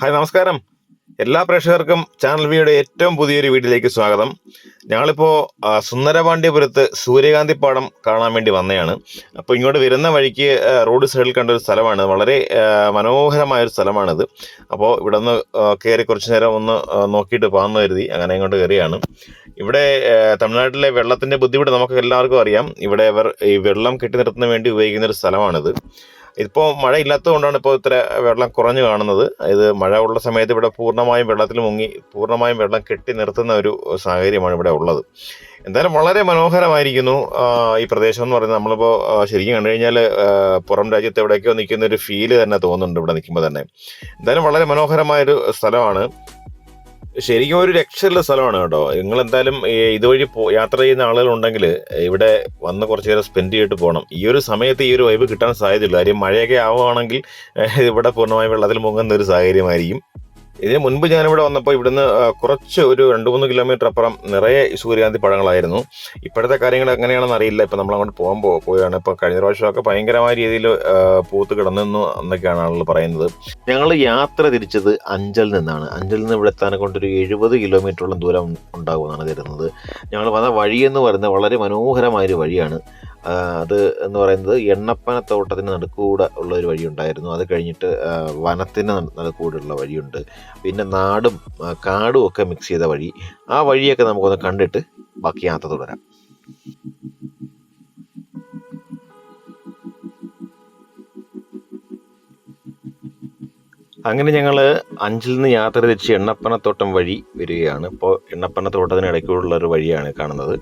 Hi നമസ്കാരം. എല്ലാ പ്രേക്ഷകർക്കും ചാനൽ വിയുടെ ഏറ്റവും പുതിയൊരു വീട്ടിലേക്ക് സ്വാഗതം. ഞങ്ങളിപ്പോൾ സുന്ദരപാണ്ഡ്യപുരത്ത് സൂര്യകാന്തി പാടം കാണാൻ വേണ്ടി വന്നതാണ് അപ്പോൾ ഇങ്ങോട്ട് വരുന്ന വഴിക്ക് റോഡ് സൈഡിൽ കണ്ട ഒരു സ്ഥലമാണ്. വളരെ മനോഹരമായ ഒരു സ്ഥലമാണിത്. അപ്പോൾ ഇവിടെ നിന്ന് കയറി കുറച്ച് നേരം ഒന്ന് നോക്കിയിട്ട് പോകാമെന്ന് കരുതി അങ്ങനെ ഇങ്ങോട്ട് കയറിയാണ് ഇവിടെ തമിഴ്നാട്ടിലെ വെള്ളത്തിന്റെ ബുദ്ധിമുട്ട് നമുക്ക് എല്ലാവർക്കും അറിയാം. ഇവിടെ അവർ ഈ വെള്ളം കെട്ടി നിർത്തുന്നതിന് വേണ്ടി ഉപയോഗിക്കുന്ന ഒരു സ്ഥലമാണിത്. ഇപ്പോൾ മഴ ഇല്ലാത്തത് കൊണ്ടാണ് ഇപ്പോൾ ഇത്ര വെള്ളം കുറഞ്ഞു കാണുന്നത്. ഇത് മഴ ഉള്ള സമയത്ത് ഇവിടെ പൂർണമായും വെള്ളത്തിൽ മുങ്ങി പൂർണമായും വെള്ളം കെട്ടി നിർത്തുന്ന ഒരു സാഹചര്യമാണ് ഇവിടെ ഉള്ളത്. എന്തായാലും വളരെ മനോഹരമായിരിക്കുന്നു ഈ പ്രദേശം എന്ന് പറയുന്നത്. നമ്മളിപ്പോൾ ശരിക്കും കണ്ടു കഴിഞ്ഞാൽ പുറം രാജ്യത്ത് എവിടെയൊക്കെയോ നിൽക്കുന്ന ഒരു ഫീൽ തന്നെ തോന്നുന്നുണ്ട് ഇവിടെ നിൽക്കുമ്പോൾ തന്നെ. എന്തായാലും വളരെ മനോഹരമായൊരു സ്ഥലമാണ്. ശരിക്കും ഒരു രക്ഷയുള്ള സ്ഥലമാണ് കേട്ടോ. നിങ്ങൾ എന്തായാലും ഇതുവഴി യാത്ര ചെയ്യുന്ന ആളുകളുണ്ടെങ്കിൽ ഇവിടെ വന്ന് കുറച്ച് നേരം സ്പെൻഡ് ചെയ്തിട്ട് പോകണം ഈ ഒരു സമയത്ത് ഈ ഒരു വൈബ് കിട്ടാൻ സാധ്യതയുള്ളൂ. കാര്യം മഴയൊക്കെ ആവുകയാണെങ്കിൽ ഇവിടെ പൂർണമായും വെള്ളത്തിൽ മുങ്ങുന്ന ഒരു സാഹചര്യമായിരിക്കും. ഇതിന് മുൻപ് ഞാനിവിടെ വന്നപ്പോൾ ഇവിടുന്ന് കുറച്ച് ഒരു രണ്ട് മൂന്ന് കിലോമീറ്റർ അപ്പുറം നിറയെ സൂര്യകാന്തി പഴങ്ങളായിരുന്നു. ഇപ്പോഴത്തെ കാര്യങ്ങൾ എങ്ങനെയാണെന്ന് അറിയില്ല. ഇപ്പം നമ്മൾ അങ്ങോട്ട് പോകുമ്പോൾ പോവുകയാണ്. ഇപ്പോൾ കഴിഞ്ഞ പ്രാവശ്യമൊക്കെ ഭയങ്കരമായ രീതിയിൽ പൂത്ത് കിടന്നു എന്നൊക്കെയാണ് ആളുകൾ പറയുന്നത്. ഞങ്ങൾ യാത്ര തിരിച്ചത് അഞ്ചൽ നിന്നാണ്. അഞ്ചൽ നിന്ന് ഇവിടെ എത്താനെ കൊണ്ടൊരു എഴുപത് കിലോമീറ്ററോളം ദൂരം ഉണ്ടാകുമെന്നാണ് തരുന്നത് ഞങ്ങൾ വന്ന വഴിയെന്ന് പറയുന്നത് വളരെ മനോഹരമായൊരു വഴിയാണ്. അത് എന്ന് പറയുന്നത് എണ്ണപ്പനത്തോട്ടത്തിന് നടുക്കൂടെ ഉള്ള ഒരു വഴിയുണ്ടായിരുന്നു. അത് കഴിഞ്ഞിട്ട് വനത്തിന് നടുക്കൂടെയുള്ള വഴിയുണ്ട്. പിന്നെ നാടും കാടും ഒക്കെ മിക്സ് ചെയ്ത വഴി. ആ വഴിയൊക്കെ നമുക്കൊന്ന് കണ്ടിട്ട് ബാക്കി യാത്ര തുടരാം. അങ്ങനെ ഞങ്ങൾ അഞ്ചിൽ നിന്ന് യാത്ര തിരിച്ച് എണ്ണപ്പനത്തോട്ടം വഴി വരികയാണ്. ഇപ്പോൾ എണ്ണപ്പനത്തോട്ടത്തിന് ഇടയ്ക്കുള്ള ഒരു വഴിയാണ് കാണുന്നത്.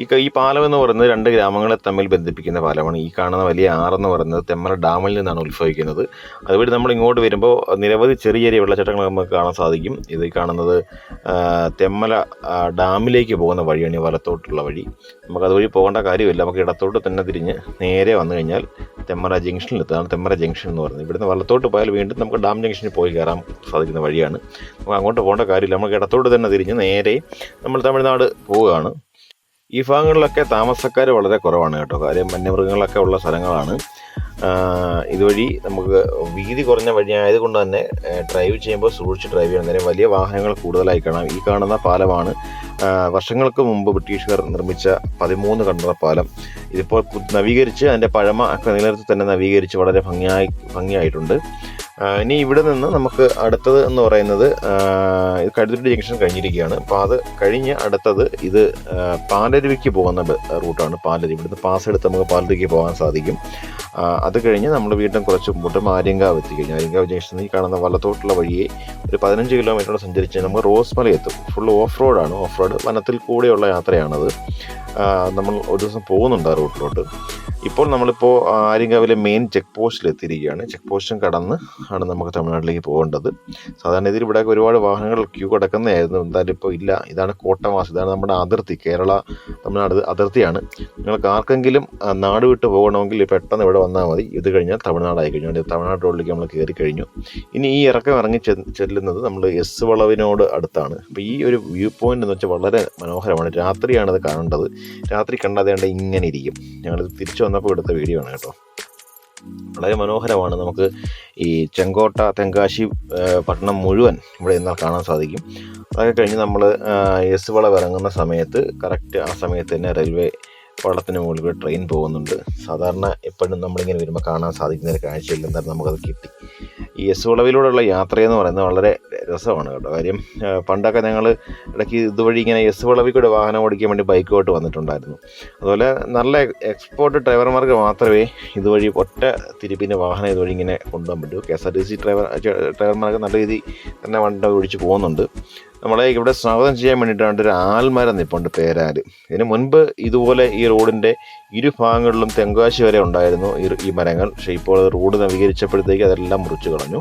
ഈ ഈ പാലം എന്ന് പറയുന്നത് രണ്ട് ഗ്രാമങ്ങളെ തമ്മിൽ ബന്ധിപ്പിക്കുന്ന പാലമാണ്. ഈ കാണുന്ന വലിയ ആറെന്ന് പറയുന്നത് തെമ്മല ഡാമിൽ നിന്നാണ് ഉത്ഭവിക്കുന്നത്. അതുവഴി നമ്മൾ ഇങ്ങോട്ട് വരുമ്പോൾ നിരവധി ചെറിയ ചെറിയ വെള്ളച്ചാട്ടങ്ങൾ നമുക്ക് കാണാൻ സാധിക്കും. ഇത് കാണുന്നത് തെമ്മല ഡാമിലേക്ക് പോകുന്ന വഴിയാണ് ഈ വലത്തോട്ടുള്ള വഴി. നമുക്ക് അതുവഴി പോകേണ്ട കാര്യമില്ല. നമുക്ക് ഇടത്തോട്ട് തന്നെ തിരിഞ്ഞ് നേരെ വന്നു കഴിഞ്ഞാൽ തെമ്മല ജംഗ്ഷനിലെത്താണ് തെമ്മല ജംഗ്ഷൻ എന്ന് പറയുന്നത്. ഇവിടുന്ന് വലത്തോട്ട് പോയാൽ വീണ്ടും നമുക്ക് ഡാം പോയി കയറാൻ സാധിക്കുന്ന വഴിയാണ്. നമുക്ക് അങ്ങോട്ട് പോകേണ്ട കാര്യമില്ല. നമുക്ക് ഇടത്തോട്ട് തന്നെ തിരിഞ്ഞ് നേരെ നമ്മൾ തമിഴ്നാട് പോവുകയാണ്. ഈ ഭാഗങ്ങളിലൊക്കെ താമസക്കാർ വളരെ കുറവാണ് കേട്ടോ. കാര്യം വന്യമൃഗങ്ങളൊക്കെ ഉള്ള സ്ഥലങ്ങളാണ്. ഇതുവഴി നമുക്ക് വീതി കുറഞ്ഞ വഴി ആയതുകൊണ്ട് തന്നെ ഡ്രൈവ് ചെയ്യുമ്പോൾ സൂക്ഷിച്ച് ഡ്രൈവ് ചെയ്യണം. നേരം വലിയ വാഹനങ്ങൾ കൂടുതലായി കാണാം. ഈ കാണുന്ന പാലമാണ് വർഷങ്ങൾക്ക് മുമ്പ് ബ്രിട്ടീഷുകാർ നിർമ്മിച്ച പതിമൂന്ന് കണ്ടറ പാലം. ഇതിപ്പോൾ നവീകരിച്ച് അതിന്റെ പഴമ ഒക്കെ നിലനിർത്തി തന്നെ നവീകരിച്ച് വളരെ ഭംഗിയായി ഭംഗിയായിട്ടുണ്ട്. ഇനി ഇവിടെ നിന്ന് നമുക്ക് അടുത്തത് എന്ന് പറയുന്നത് ഇത് കടുത്തുരുട്ടി ജംഗ്ഷൻ കഴിഞ്ഞിരിക്കുകയാണ്. അപ്പോൾ അത് കഴിഞ്ഞ് അടുത്തത് ഇത് പാലരുവിക്ക് പോകുന്ന റൂട്ടാണ് പാലരുവി. ഇവിടുന്ന് പാസ് എടുത്ത് നമുക്ക് പാലരുവിക്ക് പോകാൻ സാധിക്കും. അത് കഴിഞ്ഞ് നമ്മൾ വീണ്ടും കുറച്ച് മുമ്പോട്ട് ആര്യങ്കാവ് എത്തിക്കഴിഞ്ഞു ആര്യങ്കാവ് ജംഗ്ഷനിൽ കാണുന്ന വള്ളത്തോട്ടുള്ള വഴിയെ ഒരു പതിനഞ്ച് കിലോമീറ്റർ സഞ്ചരിച്ച് നമുക്ക് റോസ്മല എത്തും. ഫുൾ ഓഫ് റോഡാണ് ഓഫ് റോഡ് വനത്തിൽ കൂടെയുള്ള യാത്രയാണത്. നമ്മൾ ഒരു ദിവസം പോകുന്നുണ്ട് ആ റൂട്ടിലോട്ട്. ഇപ്പോൾ നമ്മളിപ്പോൾ ആര്യങ്കാവിലെ മെയിൻ ചെക്ക് പോസ്റ്റിൽ എത്തിയിരിക്കുകയാണ്. ചെക്ക് പോസ്റ്റും കടന്ന് ആണ് നമുക്ക് തമിഴ്നാട്ടിലേക്ക് പോകേണ്ടത്. സാധാരണ ഇതിൽ ഇവിടെ ഒരുപാട് വാഹനങ്ങൾ ക്യൂ കിടക്കുന്നതായിരുന്നു. എന്തായാലും ഇപ്പോൾ ഇല്ല. ഇതാണ് കോട്ടമാസ്. ഇതാണ് നമ്മുടെ അതിർത്തി. കേരള തമിഴ്നാട് അതിർത്തിയാണ്. നിങ്ങൾക്ക് ആർക്കെങ്കിലും നാട് വിട്ട് പോകണമെങ്കിൽ പെട്ടെന്ന് ഇവിടെ വന്നാൽ മതി. ഇത് കഴിഞ്ഞാൽ തമിഴ്നാടായി കഴിഞ്ഞു. തമിഴ്നാട് റോഡിലേക്ക് നമ്മൾ കയറി കഴിഞ്ഞു. ഇനി ഈ ഇറക്കം ഇറങ്ങി ചെല്ലുന്നത് നമ്മൾ എസ് വളവിനോട് അടുത്താണ്. അപ്പോൾ ഈ ഒരു വ്യൂ പോയിന്റ് എന്ന് വെച്ചാൽ വളരെ മനോഹരമാണ്. രാത്രിയാണ് ഇത് കാണേണ്ടത്. രാത്രി കണ്ടാതെ ഇങ്ങനെ ഇരിക്കും. ഞങ്ങളിത് തിരിച്ചു വന്നപ്പോൾ എടുത്ത വീഡിയോ ആണ് കേട്ടോ. വളരെ മനോഹരമാണ്. നമുക്ക് ഈ ചെങ്കോട്ട തെങ്കാശി പട്ടണം മുഴുവൻ ഇവിടെ നിന്നാൽ കാണാൻ സാധിക്കും. അതൊക്കെ കഴിഞ്ഞ് നമ്മൾ എസ് വളവ് ഇറങ്ങുന്ന സമയത്ത് കറക്റ്റ് ആ സമയത്ത് തന്നെ റെയിൽവേ പാളത്തിന് മുകളിൽ ട്രെയിൻ പോകുന്നുണ്ട്. സാധാരണ എപ്പോഴും നമ്മളിങ്ങനെ വരുമ്പോൾ കാണാൻ സാധിക്കുന്ന ഒരു കാഴ്ചയില്ല എന്തായാലും നമുക്കത് കിട്ടി. ഈ എസ് വളവിലൂടെയുള്ള യാത്രയെന്ന് പറയുന്നത് വളരെ രസമാണ് കേട്ടോ. കാര്യം പണ്ടൊക്കെ ഞങ്ങൾ ഇടയ്ക്ക് ഇതുവഴി ഇങ്ങനെ എസ് വളവിൽ കൂടെ വാഹനം ഓടിക്കാൻ വേണ്ടി ബൈക്കുമായിട്ട് വന്നിട്ടുണ്ടായിരുന്നു. അതുപോലെ നല്ല എക്സ്പോർട്ട് ഡ്രൈവർമാർക്ക് മാത്രമേ ഇതുവഴി ഒറ്റ തിരിപ്പിന്റെ വാഹനം ഇതുവഴി ഇങ്ങനെ കൊണ്ടുപോകാൻ പറ്റൂ. K S R T C driver ഡ്രൈവർമാർക്ക് നല്ല രീതിയിൽ തന്നെ വണ്ടി ഓടിച്ച് പോകുന്നുണ്ട്. നമ്മളെ ഇവിടെ സ്വാഗതം ചെയ്യാൻ വേണ്ടിയിട്ടാണ് ഒരു ആൽമരം നിൽപ്പുണ്ട് പേരാൽ. ഇതിന് മുൻപ് ഇതുപോലെ ഈ റോഡിന്റെ ഇരുഭാഗങ്ങളിലും തെങ്കാശി വരെ ഉണ്ടായിരുന്നു ഈ ഈ മരങ്ങൾ. പക്ഷേ ഇപ്പോൾ റോഡ് നവീകരിച്ചപ്പോഴത്തേക്ക് അതെല്ലാം മുറിച്ചു കളഞ്ഞു.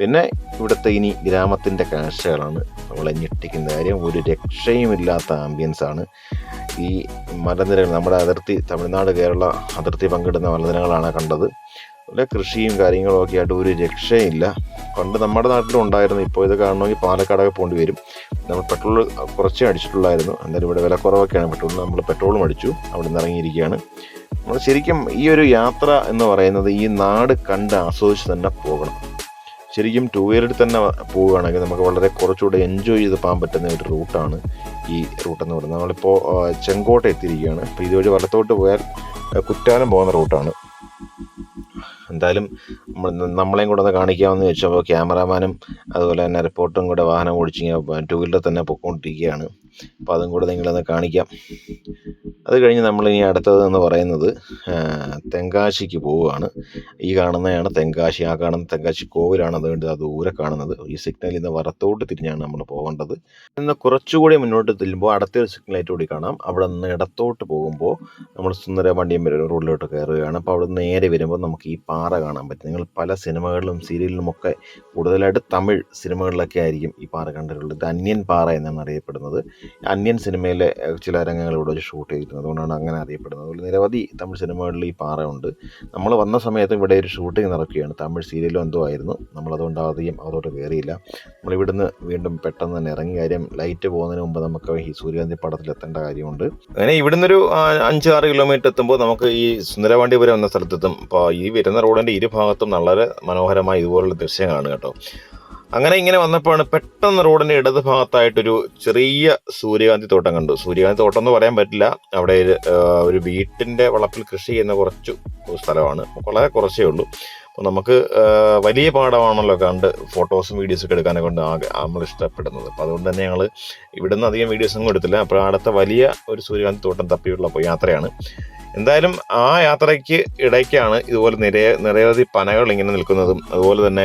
പിന്നെ ഇവിടുത്തെ ഇനി ഗ്രാമത്തിന്റെ കാഴ്ചകളാണ് നമ്മളെ ഞെട്ടിക്കുന്ന കാര്യം. ഒരു രക്ഷയുമില്ലാത്ത ആംബിയൻസ് ആണ് ഈ മലനിരകൾ. നമ്മുടെ അതിർത്തി തമിഴ്നാട് കേരള അതിർത്തി പങ്കിടുന്ന മലനിരകളാണ് കണ്ടത്. അതുപോലെ കൃഷിയും കാര്യങ്ങളും ഒക്കെ ആയിട്ട് ഒരു രക്ഷയില്ല. പണ്ട് നമ്മുടെ നാട്ടിലും ഉണ്ടായിരുന്നു ഇപ്പോൾ ഇത് കാണണമെങ്കിൽ പാലക്കാടൊക്കെ പോകേണ്ടി വരും. നമ്മൾ പെട്രോൾ കുറച്ചേ അടിച്ചിട്ടുള്ളായിരുന്നു. എന്തായാലും ഇവിടെ വില കുറവൊക്കെയാണ്. പെട്രോൾ നമ്മൾ പെട്രോളും അടിച്ചു. അവിടെ നിന്ന് ഇറങ്ങിയിരിക്കുകയാണ്. നമ്മൾ ശരിക്കും ഈ ഒരു യാത്ര എന്ന് പറയുന്നത് ഈ നാട് കണ്ട് ആസ്വദിച്ച് തന്നെ പോകണം. ശരിക്കും ടൂ വീലറിൽ തന്നെ പോവുകയാണെങ്കിൽ നമുക്ക് വളരെ കുറച്ചുകൂടെ എൻജോയ് ചെയ്ത് പോകാൻ പറ്റുന്ന ഒരു റൂട്ടാണ് ഈ റൂട്ട് എന്ന് പറയുന്നത്. നമ്മളിപ്പോൾ ചെങ്കോട്ട എത്തിയിരിക്കുകയാണ്. അപ്പോൾ ഇതുവഴി വലത്തോട്ട് പോയാൽ കുറ്റാലം പോകുന്ന റൂട്ടാണ് എന്തായാലും നമ്മൾ നമ്മളെയും കൂടെ ഒന്ന് കാണിക്കാമെന്ന് വെച്ചപ്പോൾ ക്യാമറാമാനും അതുപോലെ തന്നെ റിപ്പോർട്ടും കൂടെ വാഹനം ഓടിച്ചിങ്ങനെ ടൂ വീലറിൽ തന്നെ പൊയ്ക്കൊണ്ടിരിക്കുകയാണ് അപ്പോൾ അതും കൂടെ നിങ്ങളൊന്ന് കാണിക്കാം. അത് കഴിഞ്ഞ് നമ്മൾ അടുത്തത് എന്ന് പറയുന്നത് തെങ്കാശിക്ക് പോവുകയാണ്. ഈ കാണുന്നതാണ് തെങ്കാശി ആ കാണുന്ന തെങ്കാശി കോവിലാണ് അതുകൊണ്ട് അത് ദൂരെ കാണുന്നത്. ഈ സിഗ്നൽ നിന്ന് വറത്തോട്ട് തിരിഞ്ഞാണ് നമ്മൾ പോകേണ്ടത്. ഇന്ന് കുറച്ചുകൂടി മുന്നോട്ട് തിരുമ്പോൾ അടുത്തൊരു സിഗ്നലായിട്ട് കൂടി കാണാം. അവിടെ നിന്ന് ഇടത്തോട്ട് പോകുമ്പോൾ നമ്മൾ സുന്ദര വണ്ടിയും റോഡിലോട്ട് കയറുകയാണ്. അപ്പോൾ അവിടെ നേരെ വരുമ്പോൾ നമുക്ക് ഈ പാറ കാണാൻ പറ്റും. നിങ്ങൾ പല സിനിമകളിലും സീരിയലിലും ഒക്കെ കൂടുതലായിട്ട് തമിഴ് സിനിമകളിലൊക്കെ ആയിരിക്കും ഈ പാറ കണ്ടിട്ടുള്ളത്. ഇത് അന്യൻ പാറ എന്നാണ് അറിയപ്പെടുന്നത്. അന്യൻ സിനിമയിലെ ചില രംഗങ്ങൾ ഇവിടെ ഷൂട്ട് ചെയ്തിരുന്നത്. അതുകൊണ്ടാണ് അങ്ങനെ അറിയപ്പെടുന്നത്. അതുപോലെ നിരവധി തമിഴ് സിനിമകളിൽ ഈ പാറ ഉണ്ട്. നമ്മൾ വന്ന സമയത്ത് ഇവിടെ ഒരു ഷൂട്ടിംഗ് നടക്കുകയാണ്. തമിഴ് സീരിയലും എന്തോ ആയിരുന്നു. നമ്മളതുകൊണ്ട് അധികം അതോട്ട് കയറിയില്ല. നമ്മൾ ഇവിടുന്ന് വീണ്ടും പെട്ടെന്ന് തന്നെ ഇറങ്ങി കാര്യം ലൈറ്റ് പോകുന്നതിന് മുമ്പ് നമുക്ക് ഈ സൂര്യകാന്തി പടത്തിൽ എത്തേണ്ട കാര്യമുണ്ട്. അങ്ങനെ ഇവിടുന്ന് ഒരു അഞ്ച് ആറ് കിലോമീറ്റർ എത്തുമ്പോൾ നമുക്ക് ഈ സുന്ദരവാണ്ടിപുരം എന്ന സ്ഥലത്തെത്തും. അപ്പോൾ ഈ വരുന്ന റോഡിന്റെ ഇരുഭാഗത്തും വളരെ മനോഹരമായ ഇതുപോലുള്ള ദൃശ്യങ്ങളാണ് കേട്ടോ. അങ്ങനെ ഇങ്ങനെ വന്നപ്പോഴാണ് പെട്ടെന്ന് റോഡിന്റെ ഇടത് ഭാഗത്തായിട്ടൊരു ചെറിയ സൂര്യകാന്തി തോട്ടം കണ്ടു. സൂര്യകാന്തി തോട്ടം എന്ന് പറയാൻ പറ്റില്ല. അവിടെ ഒരു, വീട്ടിന്റെ വളപ്പിൽ കൃഷി ചെയ്യുന്ന കുറച്ച് സ്ഥലമാണ്. വളരെ കുറച്ചേ ഉള്ളൂ. അപ്പോൾ നമുക്ക് വലിയ പാടമാണല്ലോ കണ്ട് ഫോട്ടോസും വീഡിയോസും ഒക്കെ എടുക്കാനൊക്കെ കൊണ്ട് ആകെ നമ്മൾ ഇഷ്ടപ്പെടുന്നത്. അപ്പോൾ അതുകൊണ്ട് തന്നെ ഞങ്ങൾ ഇവിടുന്ന് അധികം വീഡിയോസ് ഒന്നും എടുത്തില്ല. അപ്പോൾ അടുത്ത വലിയ ഒരു സൂര്യകാന്തി തോട്ടം തപ്പിയുള്ള യാത്രയാണ്. എന്തായാലും ആ യാത്രയ്ക്ക് ഇടയ്ക്കാണ് ഇതുപോലെ നിര നിരവധി പനകൾ ഇങ്ങനെ നിൽക്കുന്നതും അതുപോലെ തന്നെ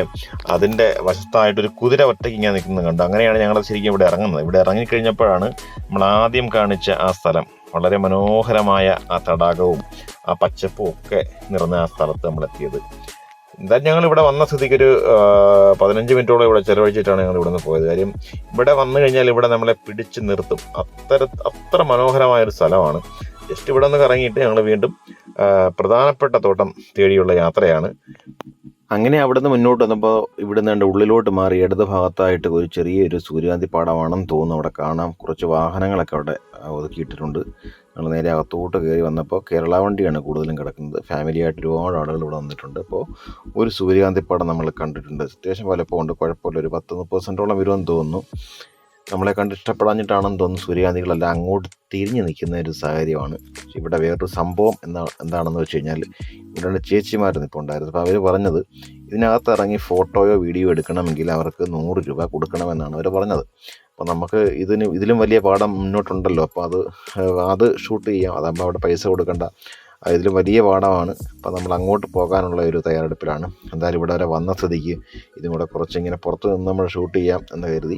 അതിന്റെ വശത്തായിട്ടൊരു കുതിര ഒറ്റയ്ക്ക് ഇങ്ങനെ നിൽക്കുന്നത് കണ്ടു. അങ്ങനെയാണ് ഞങ്ങൾ ശരിക്കും ഇവിടെ ഇറങ്ങുന്നത്. ഇവിടെ ഇറങ്ങിക്കഴിഞ്ഞപ്പോഴാണ് നമ്മൾ ആദ്യം കാണിച്ച ആ സ്ഥലം. വളരെ മനോഹരമായ ആ തടാകവും ആ പച്ചപ്പും ഒക്കെ നിറഞ്ഞ ആ സ്ഥലത്ത് നമ്മൾ എത്തിയത്. എന്തായാലും ഞങ്ങൾ ഇവിടെ വന്ന സ്ഥിതിക്ക് ഒരു പതിനഞ്ച് മിനിറ്റോളം ഇവിടെ ചെലവഴിച്ചിട്ടാണ് ഞങ്ങൾ ഇവിടെ നിന്ന് പോയത്. കാര്യം ഇവിടെ വന്നു കഴിഞ്ഞാൽ ഇവിടെ നമ്മളെ പിടിച്ചു നിർത്തും. അത്ര അത്ര മനോഹരമായ ഒരു സ്ഥലമാണ്. ജസ്റ്റ് ഇവിടെ നിന്ന് കറങ്ങിയിട്ട് ഞങ്ങൾ വീണ്ടും പ്രധാനപ്പെട്ട തോട്ടം തേടിയുള്ള യാത്രയാണ്. അങ്ങനെ അവിടുന്ന് മുന്നോട്ട് വന്നപ്പോൾ ഇവിടെ നിന്ന് ഉള്ളിലോട്ട് മാറി ഇടത് ഭാഗത്തായിട്ട് ഒരു ചെറിയൊരു സൂര്യകാന്തി പാടമാണെന്ന് തോന്നുന്നു അവിടെ കാണാം. കുറച്ച് വാഹനങ്ങളൊക്കെ അവിടെ ഒതുക്കിയിട്ടിട്ടുണ്ട്. ഞങ്ങൾ നേരെ അകത്തോട്ട് കയറി വന്നപ്പോൾ കേരള വണ്ടിയാണ് കൂടുതലും കിടക്കുന്നത്. ഫാമിലി ആയിട്ട് ഒരുപാട് ആളുകൾ ഇവിടെ വന്നിട്ടുണ്ട്. അപ്പോൾ ഒരു സൂര്യകാന്തി പാടം നമ്മൾ കണ്ടിട്ടുണ്ട് അത്യാവശ്യം വലപ്പോൾ ഉണ്ട്. കുഴപ്പമില്ല. ഒരു പത്ത് മുപ്പത് സെന്റോളം വരുമെന്ന് തോന്നുന്നു. നമ്മളെ കണ്ട് ഇഷ്ടപ്പെടാഞ്ഞിട്ടാണെന്ന് തോന്നുന്നു സൂര്യകാന്തികളെല്ലാം അങ്ങോട്ട് തിരിഞ്ഞു നിൽക്കുന്ന ഒരു സാഹചര്യമാണ്. ഇവിടെ വേറൊരു സംഭവം എന്താ എന്താണെന്ന് വെച്ച് കഴിഞ്ഞാൽ ഇവിടെ രണ്ട് ചേച്ചിമാർ നിൽപ്പുണ്ടായിരുന്നു അപ്പോൾ അവർ പറഞ്ഞത് ഇതിനകത്ത് ഇറങ്ങി ഫോട്ടോയോ വീഡിയോ എടുക്കണമെങ്കിൽ അവർക്ക് നൂറ് രൂപ കൊടുക്കണമെന്നാണ് അവർ പറഞ്ഞത്. അപ്പോൾ നമുക്ക് ഇതിന് ഇതിലും വലിയ പാഠം മുന്നോട്ടുണ്ടല്ലോ. അപ്പോൾ അത് അത് ഷൂട്ട് ചെയ്യാം. അതാകുമ്പോൾ അവിടെ പൈസ കൊടുക്കണ്ട. അത് ഇതിലും വലിയ പാഠമാണ്. അപ്പോൾ നമ്മൾ അങ്ങോട്ട് പോകാനുള്ള ഒരു തയ്യാറെടുപ്പിലാണ്. എന്തായാലും ഇവിടെ വരെ വന്ന സ്ഥിതിക്ക് ഇതും കൂടെ കുറച്ചിങ്ങനെ പുറത്ത് നിന്ന് നമ്മൾ ഷൂട്ട് ചെയ്യാം എന്ന് കരുതി.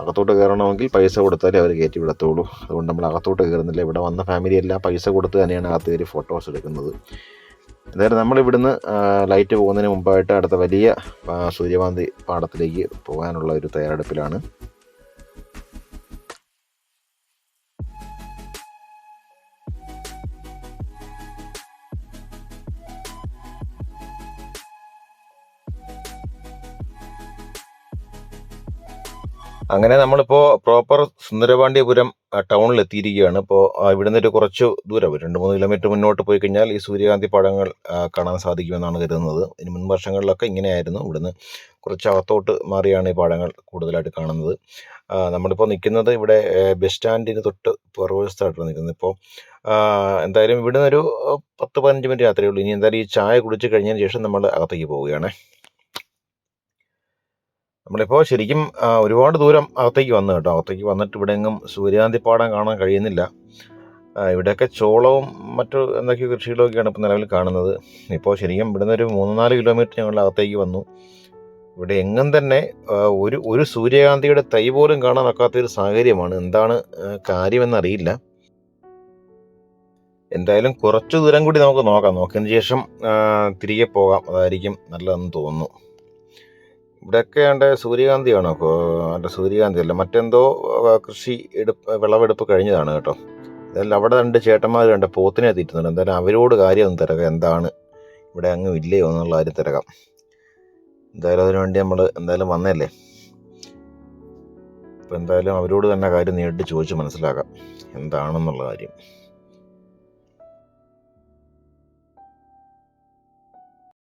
അകത്തോട്ട് കയറണമെങ്കിൽ പൈസ കൊടുത്താലേ അവർ കയറ്റി വിടത്തുള്ളൂ. അതുകൊണ്ട് നമ്മൾ അകത്തോട്ട് കയറുന്നില്ല. ഇവിടെ വന്ന ഫാമിലി എല്ലാം പൈസ കൊടുത്ത് തന്നെയാണ് അകത്ത് കയറി ഫോട്ടോസ് എടുക്കുന്നത്. എന്തായാലും നമ്മൾ ഇവിടുന്ന് ലൈറ്റ് പോകുന്നതിന് മുമ്പായിട്ട് അടുത്ത വലിയ സൂര്യകാന്തി പാടത്തിലേക്ക് പോകാനുള്ള ഒരു തയ്യാറെടുപ്പിലാണ്. അങ്ങനെ നമ്മളിപ്പോൾ പ്രോപ്പർ സുന്ദരപാണ്ഡ്യപുരം ടൗണിൽ എത്തിയിരിക്കുകയാണ് ഇപ്പോൾ ഇവിടുന്ന് ഒരു കുറച്ച് ദൂരം ഒരു രണ്ട് മൂന്ന് കിലോമീറ്റർ മുന്നോട്ട് പോയി കഴിഞ്ഞാൽ ഈ സൂര്യകാന്തി പഴങ്ങൾ ആ, കാണാൻ സാധിക്കുമെന്നാണ് കരുതുന്നത്. ഇനി മുൻ വർഷങ്ങളിലൊക്കെ ഇങ്ങനെയായിരുന്നു. ഇവിടുന്ന് കുറച്ച് അകത്തോട്ട് മാറിയാണ് ഈ പഴങ്ങൾ കൂടുതലായിട്ട് കാണുന്നത്. നമ്മളിപ്പോൾ നിൽക്കുന്നത് ഇവിടെ ബസ് സ്റ്റാൻഡിന് തൊട്ട് പുറവശത്തായിട്ടാണ് നിൽക്കുന്നത്. ഇപ്പോൾ എന്തായാലും ഇവിടുന്ന് ഒരു പത്ത് പതിനഞ്ച് മിനിറ്റ് യാത്രയുള്ളൂ ഇനി എന്തായാലും ഈ ചായ കുടിച്ച് കഴിഞ്ഞതിന് ശേഷം നമ്മൾ അകത്തേക്ക് പോവുകയാണ്. നമ്മളിപ്പോൾ ശരിക്കും ഒരുപാട് ദൂരം അകത്തേക്ക് വന്നു കേട്ടോ. അകത്തേക്ക് വന്നിട്ട് ഇവിടെ എങ്ങും സൂര്യകാന്തി പാടം കാണാൻ കഴിയുന്നില്ല. ഇവിടെയൊക്കെ ചോളവും മറ്റു എന്തൊക്കെയോ കൃഷികളൊക്കെയാണ് ഇപ്പോൾ നിലവിൽ കാണുന്നത്. ഇപ്പോൾ ശരിക്കും ഇവിടുന്ന് ഒരു മൂന്ന് നാല് കിലോമീറ്റർ ഞങ്ങൾ അകത്തേക്ക് വന്നു. ഇവിടെ എങ്ങും തന്നെ ഒരു ഒരു സൂര്യകാന്തിയുടെ തൈ പോലും കാണാൻ ഒക്കാത്തൊരു സാഹചര്യമാണ്. എന്താണ് കാര്യമെന്നറിയില്ല. എന്തായാലും കുറച്ച് ദൂരം കൂടി നമുക്ക് നോക്കാം. നോക്കിയതിന് ശേഷം തിരികെ പോകാം. അതായിരിക്കും നല്ലതെന്ന് തോന്നുന്നു. ഇവിടെയൊക്കെ ആണ്ട് സൂര്യകാന്തിയാണ്? അല്ല സൂര്യകാന്തി അല്ല മറ്റെന്തോ കൃഷി എടുപ്പ് വിളവെടുപ്പ് കഴിഞ്ഞതാണ് കേട്ടോ. എന്തായാലും അവിടെ രണ്ട് ചേട്ടന്മാർ രണ്ട് പോത്തിനെ തീറ്റുന്നുണ്ട് എന്തായാലും അവരോട് കാര്യം ഒന്ന് തിരക്കാം. എന്താണ്? ഇവിടെ അങ്ങ് ഇല്ലയോ എന്നുള്ള കാര്യം തിരക്കാം. എന്തായാലും അതിനു വേണ്ടി നമ്മൾ എന്തായാലും വന്നതല്ലേ? അപ്പോൾ എന്തായാലും അവരോട് തന്നെ കാര്യം നേരിട്ട് ചോദിച്ച് മനസ്സിലാക്കാം. എന്താണെന്നുള്ള കാര്യം.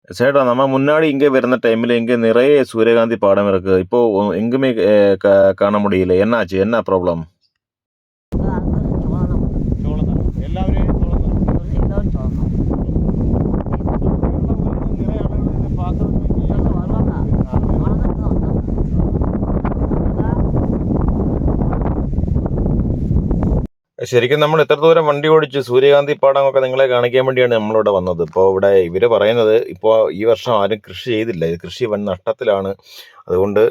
சேட்டா நம்ம முன்னாடி இங்கே இருந்த டைமில் இங்கே நிறைய சூரியகாந்தி பாடம் இருக்குது இப்போது எங்குமே க காண முடியல என்னாச்சு என்ன ப்ராப்ளம் ശരിക്കും നമ്മൾ എത്ര ദൂരം വണ്ടി ഓടിച്ച് സൂര്യകാന്തി പാടമൊക്കെ നിങ്ങളെ കാണിക്കാൻ വേണ്ടിയാണ് നമ്മളിവിടെ വന്നത്. ഇപ്പോൾ ഇവിടെ ഇവർ പറയുന്നത് ഇപ്പോൾ ഈ വർഷം ആരും കൃഷി ചെയ്തില്ല. കൃഷി വൻ നഷ്ടത്തിലാണ്. അതുകൊണ്ട്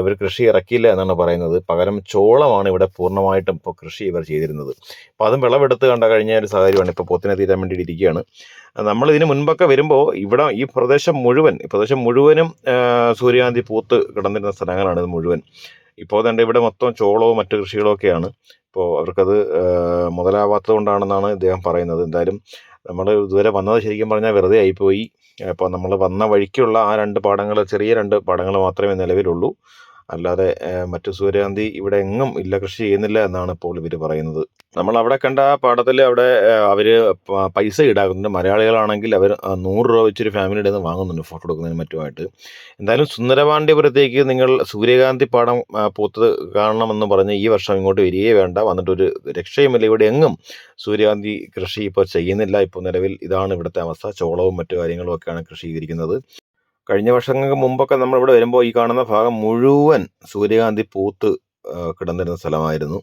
ഇവർ കൃഷി ഇറക്കിയില്ല എന്നാണ് പറയുന്നത്. പകരം ചോളമാണ് ഇവിടെ പൂർണമായിട്ടും ഇപ്പോൾ കൃഷി ഇവർ ചെയ്തിരുന്നത്. അപ്പോൾ അതും വിളവെടുത്ത് കണ്ട കഴിഞ്ഞ ഒരു സാഹചര്യമാണ്. ഇപ്പോൾ പൊത്തിനെ തീരാൻ വേണ്ടി ഇരിക്കുകയാണ് നമ്മൾ മുൻപൊക്കെ വരുമ്പോൾ ഇവിടെ ഈ പ്രദേശം മുഴുവൻ ഈ പ്രദേശം മുഴുവനും സൂര്യകാന്തി പൂത്ത് കിടന്നിരുന്ന സ്ഥലങ്ങളാണ് ഇത് മുഴുവൻ. ഇപ്പോൾ തന്നെ ഇവിടെ മൊത്തം ചോളവും മറ്റു കൃഷികളും ഒക്കെയാണ്. ഇപ്പോൾ അവർക്കത് മുതലാവാത്തത് കൊണ്ടാണെന്നാണ് ഇദ്ദേഹം പറയുന്നത്. എന്തായാലും നമ്മൾ ഇതുവരെ വന്നത് ശരിക്കും പറഞ്ഞാൽ വെറുതെ ആയിപ്പോയി. അപ്പോൾ നമ്മൾ വന്ന വഴിക്കുള്ള ആ രണ്ട് പാടങ്ങൾ ചെറിയ രണ്ട് പാടങ്ങൾ മാത്രമേ നിലവിലുള്ളൂ. അല്ലാതെ മറ്റു സൂര്യകാന്തി ഇവിടെ എങ്ങും ഇല്ല കൃഷി ചെയ്യുന്നില്ല എന്നാണ് ഇപ്പോൾ ഇവർ പറയുന്നത്. നമ്മൾ അവിടെ കണ്ട പാടത്തിൽ അവിടെ അവർ പൈസ ഈടാക്കുന്നുണ്ട്. മലയാളികളാണെങ്കിൽ അവർ നൂറ് രൂപ വെച്ചൊരു ഫാമിലിയുടെ നിന്ന് വാങ്ങുന്നുണ്ട് ഫോട്ടോ എടുക്കുന്നതിന് മറ്റുമായിട്ട്. എന്തായാലും സുന്ദരപാണ്ഡ്യപുരത്തേക്ക് നിങ്ങൾ സൂര്യകാന്തി പാടം പൂത്തത് കാണണമെന്ന് പറഞ്ഞ് ഈ വർഷം ഇങ്ങോട്ട് വരികയേ വേണ്ട. വന്നിട്ടൊരു രക്ഷയുമില്ല. ഇവിടെ എങ്ങും സൂര്യകാന്തി കൃഷി ഇപ്പോൾ ചെയ്യുന്നില്ല. ഇപ്പോൾ നിലവിൽ ഇതാണ് ഇവിടുത്തെ അവസ്ഥ. ചോളവും മറ്റു കാര്യങ്ങളും ഒക്കെയാണ് കൃഷി ചെയ്തിരിക്കുന്നത്. കഴിഞ്ഞ വർഷങ്ങൾക്ക് മുമ്പൊക്കെ നമ്മൾ ഇവിടെ വരുമ്പോൾ ഈ കാണുന്ന ഭാഗം മുഴുവൻ സൂര്യകാന്തി പൂത്ത് കിടന്നിരുന്ന സ്ഥലമായിരുന്നു.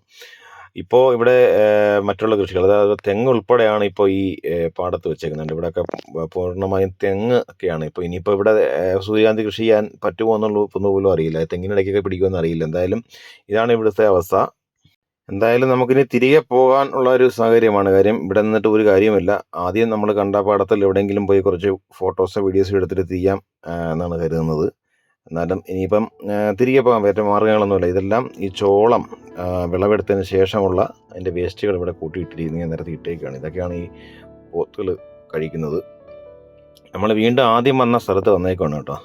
ഇപ്പോൾ ഇവിടെ മറ്റുള്ള കൃഷികൾ അതായത് തെങ്ങ് ഉൾപ്പെടെയാണ് ഇപ്പോൾ ഈ പാടത്ത് വെച്ചേക്കുന്നുണ്ട് ഇവിടെയൊക്കെ പൂർണമായും തെങ്ങ് ഒക്കെയാണ്. ഇപ്പോൾ ഇനിയിപ്പോൾ ഇവിടെ സൂര്യകാന്തി കൃഷി ചെയ്യാൻ പറ്റുമോ എന്നുള്ള പോലും അറിയില്ല. തെങ്ങിനിടയ്ക്കൊക്കെ പിടിക്കുമെന്ന് അറിയില്ല. എന്തായാലും ഇതാണ് ഇവിടുത്തെ അവസ്ഥ. എന്തായാലും നമുക്കിനി തിരികെ പോകാൻ ഉള്ള ഒരു സാഹചര്യമാണ്. കാര്യം ഇവിടെ നിന്നിട്ട് ഒരു കാര്യമില്ല ആദ്യം നമ്മൾ കണ്ട പാടത്തിൽ എവിടെയെങ്കിലും പോയി കുറച്ച് ഫോട്ടോസോ വീഡിയോസോ എടുത്തിട്ട് ചെയ്യാം എന്നാണ് കരുതുന്നത്. എന്നാലും ഇനിയിപ്പം തിരികെ പോകാൻ പറ്റും മാർഗങ്ങളൊന്നുമില്ല ഇതെല്ലാം ഈ ചോളം വിളവെടുത്തതിന് ശേഷമുള്ള അതിന്റെ വേസ്റ്റുകൾ ഇവിടെ കൂട്ടിയിട്ടിരിക്കുന്ന നേരത്തെ ഇട്ടേക്കാണ്. ഇതൊക്കെയാണ് ഈ പോത്തുകൾ കഴിക്കുന്നത്. നമ്മൾ വീണ്ടും ആദ്യം വന്ന സ്ഥലത്ത് വന്നേക്കാണ് കേട്ടോ.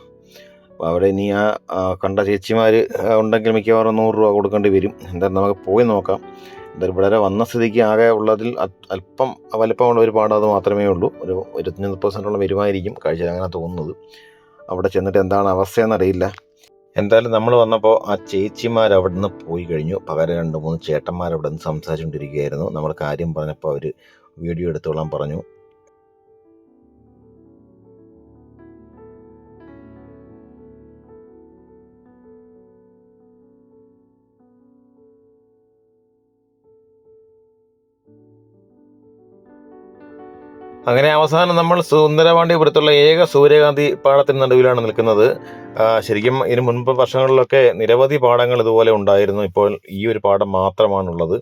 അവിടെ ഇനി ആ കണ്ട ചേച്ചിമാർ ഉണ്ടെങ്കിൽ മിക്കവാറും നൂറ് രൂപ കൊടുക്കേണ്ടി വരും. എന്തായാലും നമുക്ക് പോയി നോക്കാം. എന്തായാലും ഇവിടെ വന്ന സ്ഥിതിക്ക് ആകെ ഉള്ളതിൽ അല്പം വലിപ്പമുള്ള ഒരു പാടം അത് മാത്രമേ ഉള്ളൂ. ഒരു ഇരുപത്തഞ്ച് മുപ്പത് സെന്റോളം വരുമായിരിക്കും കാഴ്ച അങ്ങനെ തോന്നുന്നത്. അവിടെ ചെന്നിട്ട് എന്താണ് അവസ്ഥയെന്ന് അറിയില്ല. എന്തായാലും നമ്മൾ വന്നപ്പോൾ ആ ചേച്ചിമാർ അവിടെ നിന്ന് പോയി കഴിഞ്ഞു. പകരം രണ്ട് മൂന്ന് ചേട്ടന്മാർ അവിടെ നിന്ന് സംസാരിച്ചുകൊണ്ടിരിക്കുകയായിരുന്നു. നമ്മൾ കാര്യം പറഞ്ഞപ്പോൾ അവർ വീഡിയോ എടുത്തോളാൻ പറഞ്ഞു. അങ്ങനെ അവസാനം നമ്മൾ സുന്ദരവാണ്ടി പുറത്തുള്ള ഏക സൂര്യകാന്തി പാടത്തിന് നടുവിലാണ് നിൽക്കുന്നത്. ശരിക്കും ഇതിനു മുൻപ് വർഷങ്ങളിലൊക്കെ നിരവധി പാടങ്ങൾ ഇതുപോലെ ഉണ്ടായിരുന്നു. ഇപ്പോൾ ഈ ഒരു പാടം മാത്രമാണുള്ളത്.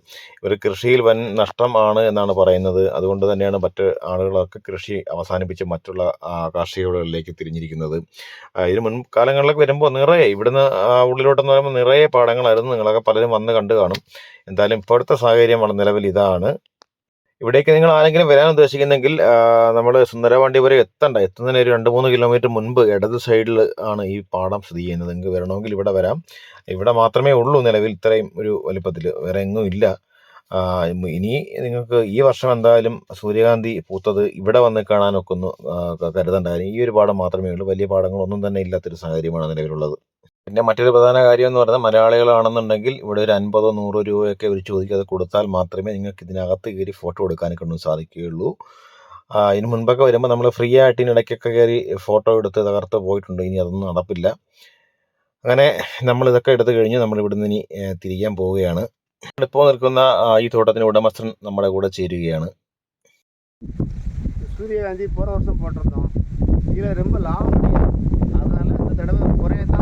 ഒരു കൃഷിയിൽ വൻ നഷ്ടം ആണ് എന്നാണ് പറയുന്നത്. അതുകൊണ്ട് തന്നെയാണ് മറ്റ് ആളുകളൊക്കെ കൃഷി അവസാനിപ്പിച്ച് മറ്റുള്ള കാർഷിക വിളകളിലേക്ക് തിരിഞ്ഞിരിക്കുന്നത്. ഇതിന് ഇതിന് മുൻകാലങ്ങളിലൊക്കെ വരുമ്പോൾ നിറയെ ഇവിടുന്ന് ഉള്ളിലോട്ടെന്ന് പറയുമ്പോൾ നിറയെ പാടങ്ങളായിരുന്നു. നിങ്ങളൊക്കെ പലരും വന്ന് കണ്ടു കാണും. എന്തായാലും ഇപ്പോഴത്തെ സാഹചര്യമാണ് നിലവിൽ ഇതാണ്. ഇവിടേക്ക് നിങ്ങൾ ആരെങ്കിലും വരാൻ ഉദ്ദേശിക്കുന്നെങ്കിൽ നമ്മൾ സുന്ദരപാണ്ഡ്യപുരം എത്തണ്ട. എത്തുന്നതിന് ഒരു രണ്ട് മൂന്ന് കിലോമീറ്റർ മുൻപ് ഇടത് സൈഡിൽ ആണ് ഈ പാടം സ്ഥിതി ചെയ്യുന്നത്. നിങ്ങൾക്ക് വരണമെങ്കിൽ ഇവിടെ വരാം. ഇവിടെ മാത്രമേ ഉള്ളൂ നിലവിൽ ഇത്രയും ഒരു വലിപ്പത്തിൽ വേറെ എങ്ങും ഇല്ല. ഇനി നിങ്ങൾക്ക് ഈ വർഷം എന്തായാലും സൂര്യകാന്തി പൂത്തത് ഇവിടെ വന്ന് കാണാനൊക്കെ ഒന്ന് ആ, കരുതണ്ടായിരുന്നു ഈ ഒരു പാടം മാത്രമേ ഉള്ളൂ. വലിയ പാടങ്ങളൊന്നും തന്നെ ഇല്ലാത്തൊരു സാഹചര്യമാണ് നിലവിലുള്ളത്. പിന്നെ മറ്റൊരു പ്രധാന കാര്യം എന്ന് പറയുന്നത് മലയാളികളാണെന്നുണ്ടെങ്കിൽ ഇവിടെ ഒരു അൻപതോ നൂറോ രൂപയൊക്കെ അവർ ചോദിക്കാതെ കൊടുത്താൽ മാത്രമേ നിങ്ങൾക്ക് ഇതിനകത്ത് കയറി ഫോട്ടോ എടുക്കാനൊക്കെ ഒന്നും സാധിക്കുകയുള്ളൂ ആ, ഇതിന് മുൻപൊക്കെ വരുമ്പോൾ നമ്മൾ ഫ്രീ ആയിട്ട് ഇതിനിടയ്ക്കൊക്കെ കയറി ഫോട്ടോ എടുത്ത് തകർത്ത് പോയിട്ടുണ്ട് ഇനി അതൊന്നും നടപ്പില്ല അങ്ങനെ നമ്മൾ ഇതൊക്കെ എടുത്തു കഴിഞ്ഞ് നമ്മൾ ഇവിടുന്ന് ഇനി ഏ, തിരിക്കാൻ പോവുകയാണ് ഇപ്പോൾ നിൽക്കുന്ന ആ, ഈ തോട്ടത്തിന് ഉടമസ്ഥൻ നമ്മുടെ കൂടെ ചേരുകയാണ് சூரியகாந்தி போகிற வருஷம் போட்டிருந்தோம் இதில் ரொம்ப லாபம் கிடையாது அதனால இந்த தடவை குறைய தான்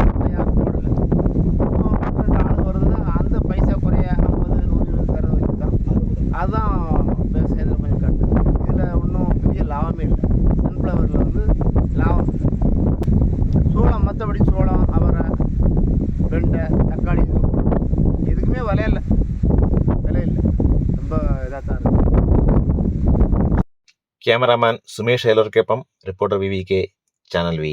cameraman Sumesh ഏലർക്കൊപ്പം reporter V V K channel V.